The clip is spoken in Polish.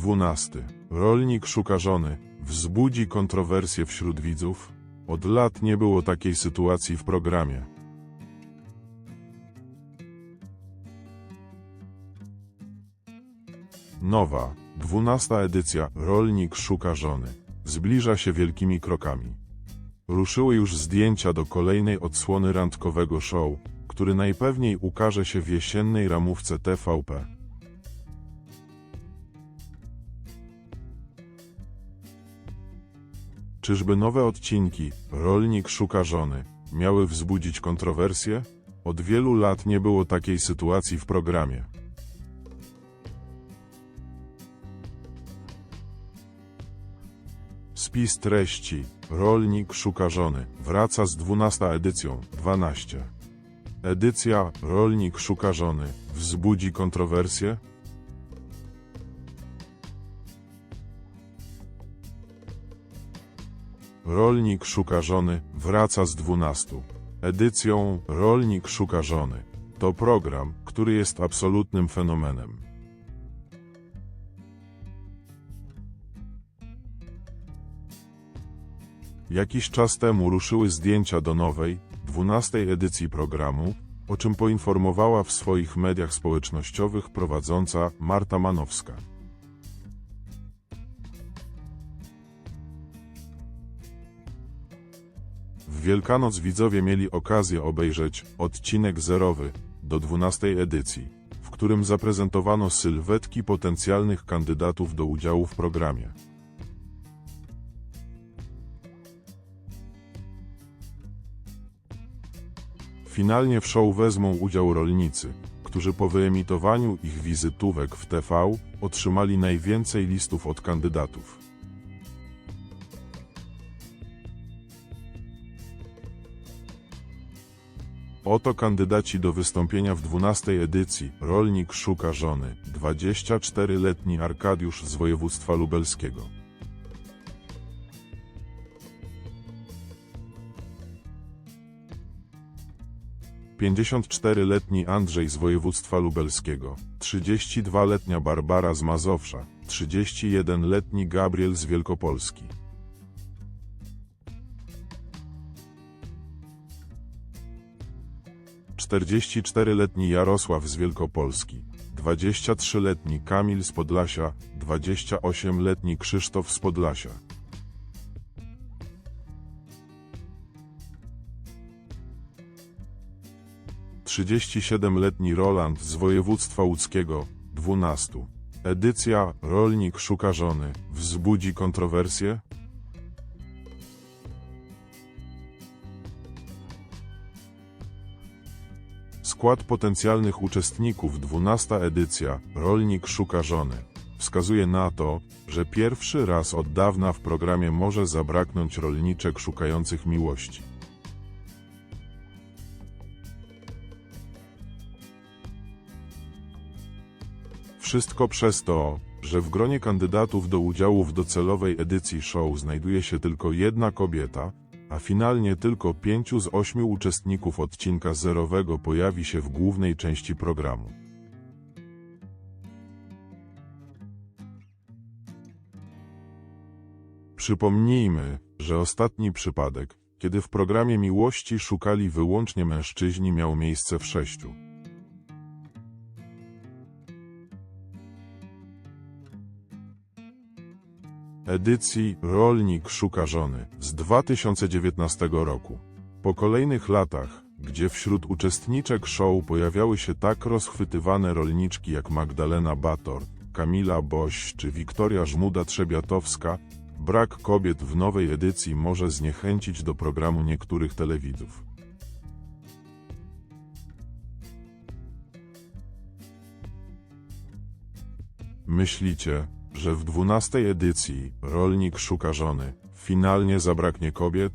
12. Rolnik szuka żony. Wzbudzi kontrowersje wśród widzów. Od lat nie było takiej sytuacji w programie. Nowa, 12 edycja Rolnik szuka żony. Zbliża się wielkimi krokami. Ruszyły już zdjęcia do kolejnej odsłony randkowego show, który najpewniej ukaże się w jesiennej ramówce TVP. Czyżby nowe odcinki Rolnik szuka żony miały wzbudzić kontrowersje? Od wielu lat nie było takiej sytuacji w programie. Spis treści Rolnik szuka żony wraca z 12 edycją 12. Edycja Rolnik szuka żony wzbudzi kontrowersje? Rolnik szuka żony wraca z 12. Edycją Rolnik szuka żony. To program, który jest absolutnym fenomenem. Jakiś czas temu ruszyły zdjęcia do nowej, 12 edycji programu, o czym poinformowała w swoich mediach społecznościowych prowadząca Marta Manowska. W Wielkanoc widzowie mieli okazję obejrzeć odcinek zerowy do 12 edycji, w którym zaprezentowano sylwetki potencjalnych kandydatów do udziału w programie. Finalnie w show wezmą udział rolnicy, którzy po wyemitowaniu ich wizytówek w TV otrzymali najwięcej listów od kandydatów. Oto kandydaci do wystąpienia w 12 edycji Rolnik szuka żony 24-letni Arkadiusz z województwa lubelskiego. Pięćdziesiątczteroletni Andrzej z województwa lubelskiego, 32-letnia Barbara z Mazowsza, 31-letni Gabriel z Wielkopolski. 44-letni Jarosław z Wielkopolski, 23-letni Kamil z Podlasia, 28-letni Krzysztof z Podlasia. Trzydzieści-siedemletni Roland z województwa łódzkiego, 12. Edycja Rolnik szuka żony wzbudzi kontrowersje? Skład potencjalnych uczestników 12 edycja Rolnik szuka żony wskazuje na to, że pierwszy raz od dawna w programie może zabraknąć rolniczek szukających miłości. Wszystko przez to, że w gronie kandydatów do udziału w docelowej edycji show znajduje się tylko jedna kobieta, a finalnie tylko pięciu z ośmiu uczestników odcinka zerowego pojawi się w głównej części programu. Przypomnijmy, że ostatni przypadek, kiedy w programie miłości szukali wyłącznie mężczyźni, miał miejsce w sześciu. Edycji Rolnik szuka żony z 2019 roku. Po kolejnych latach, gdzie wśród uczestniczek show pojawiały się tak rozchwytywane rolniczki jak Magdalena Bator, Kamila Boś czy Wiktoria Żmuda-Trzebiatowska, brak kobiet w nowej edycji może zniechęcić do programu niektórych telewidzów. Myślicie, że w 12 edycji Rolnik szuka żony finalnie zabraknie kobiet?